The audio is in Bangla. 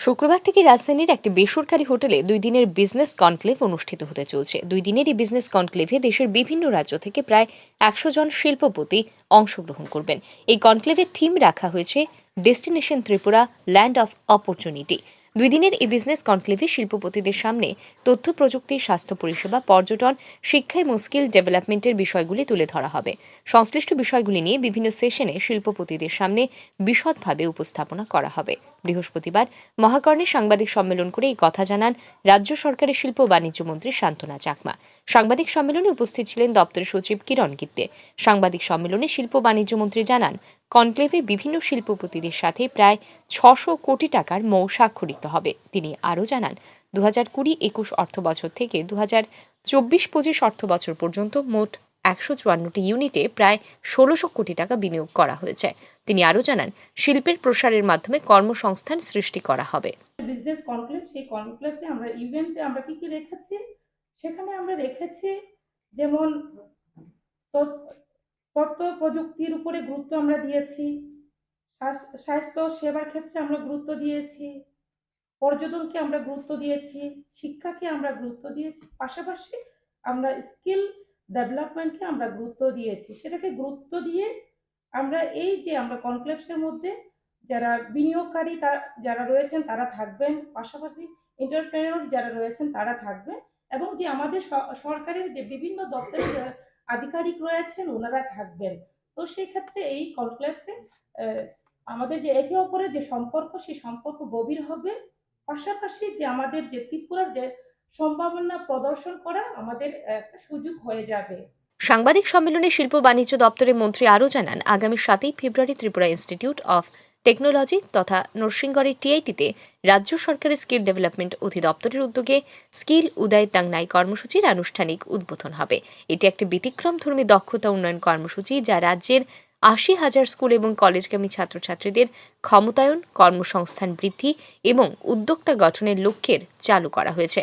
শুক্রবার থেকে রাজধানীর একটি বেসরকারি হোটেলে দুই দিনের বিজনেস কনক্লেভ অনুষ্ঠিত হতে চলছে। দুই দিনের এই বিজনেস কনক্লেভে দেশের বিভিন্ন রাজ্য থেকে প্রায় একশো জন শিল্পপতি অংশগ্রহণ করবেন। এই কনক্লেভের থিম রাখা হয়েছে destination Tripura, land of opportunity. দুই দিনের এই বিজনেস কনক্লেভে শিল্পপতিদের সামনে তথ্য, প্রযুক্তি, স্বাস্থ্য পরিষেবা, পর্যটন শিক্ষায় এবং স্কিল ডেভেলপমেন্টের বিষয়গুলি তুলে ধরা হবে। সংশ্লিষ্ট বিষয়গুলি নিয়ে বিভিন্ন সেশনে শিল্পপতিদের সামনে বিশদভাবে উপস্থাপনা করা হবে। বৃহস্পতিবার মহাকর্ণে সাংবাদিক সম্মেলন করে এই কথা জানান রাজ্য সরকারের শিল্প বাণিজ্য মন্ত্রী শান্তনা চাকমা। সাংবাদিক সম্মেলনে উপস্থিত ছিলেন দপ্তরের সচিব কিরণ গিত্তে। সাংবাদিক সম্মেলনে শিল্প বাণিজ্য মন্ত্রী জানান, কনক্লেভে বিভিন্ন শিল্পপতিদের সাথে প্রায় ছশো কোটি টাকার মৌ স্বাক্ষরিত হবে। তিনি আরও জানান দু হাজার কুড়ি একুশ অর্থ বছর থেকে দু হাজার চব্বিশ পঁচিশ অর্থ বছর পর্যন্ত মোট একশো চুয়ান্নটি ইউনিটে প্রায় ষোলোশো কোটি টাকা বিনিয়োগ করা হয়েছে। তিনি আরও জানান, শিল্পের প্রসারের মাধ্যমে কর্মসংস্থান সৃষ্টি করা হবে। বিজনেস কনক্লেভ, সেই কনক্লেভে আমরা ইভেন্টে আমরা কি কি রেখেছি? সেখানে আমরা রেখেছি যেমন তথ্য- প্রযুক্তির উপরে গুরুত্ব আমরা দিয়েছি, স্বাস- স্বাস্থ্য সেবার ক্ষেত্রে আমরা গুরুত্ব দিয়েছি, পর্যটনকে আমরা গুরুত্ব দিয়েছি, শিক্ষাকে আমরা গুরুত্ব দিয়েছি, পাশাপাশি আমরা স্কিল ডেভেলপমেন্টকে আমরা গুরুত্ব দিয়েছি। সেটাকে গুরুত্ব দিয়ে আমরা এই যে আমরা কনক্লেভসের মধ্যে যারা বিনিয়োগকারী তারা যারা রয়েছেন তারা থাকবেন, পাশাপাশি এন্টারপ্রেনার যারা রয়েছেন তারা থাকবেন এবং যে আমাদের সরকারের যে বিভিন্ন দপ্তরের আধিকারিক রয়েছেন ওনারা থাকবেন। তো সেই ক্ষেত্রে এই কনক্লেভসে আমাদের যে একে অপরের যে সম্পর্ক, সেই সম্পর্ক গভীর হবে। পাশাপাশি যে আমাদের যে ত্রিপুরার যে সম্ভাবনা প্রদর্শন করা আমাদের একটা সুযোগ হয়ে যাবে। সাংবাদিক সম্মেলনে শিল্প বাণিজ্য দপ্তরের মন্ত্রী আরও জানান, আগামী সাতই February Tripura institute of technology তথা নরসিংগড়ের টিআইটিতে রাজ্য সরকারের স্কিল ডেভেলপমেন্ট অধিদপ্তরের উদ্যোগে স্কিল উদয় তাংনাই কর্মসূচির আনুষ্ঠানিক উদ্বোধন হবে। এটি একটি ব্যতিক্রমধর্মী দক্ষতা উন্নয়ন কর্মসূচি যা রাজ্যের আশি হাজার স্কুল এবং কলেজগামী ছাত্রছাত্রীদের ক্ষমতায়ন, কর্মসংস্থান বৃদ্ধি এবং উদ্যোক্তা গঠনের লক্ষ্যের চালু করা হয়েছে।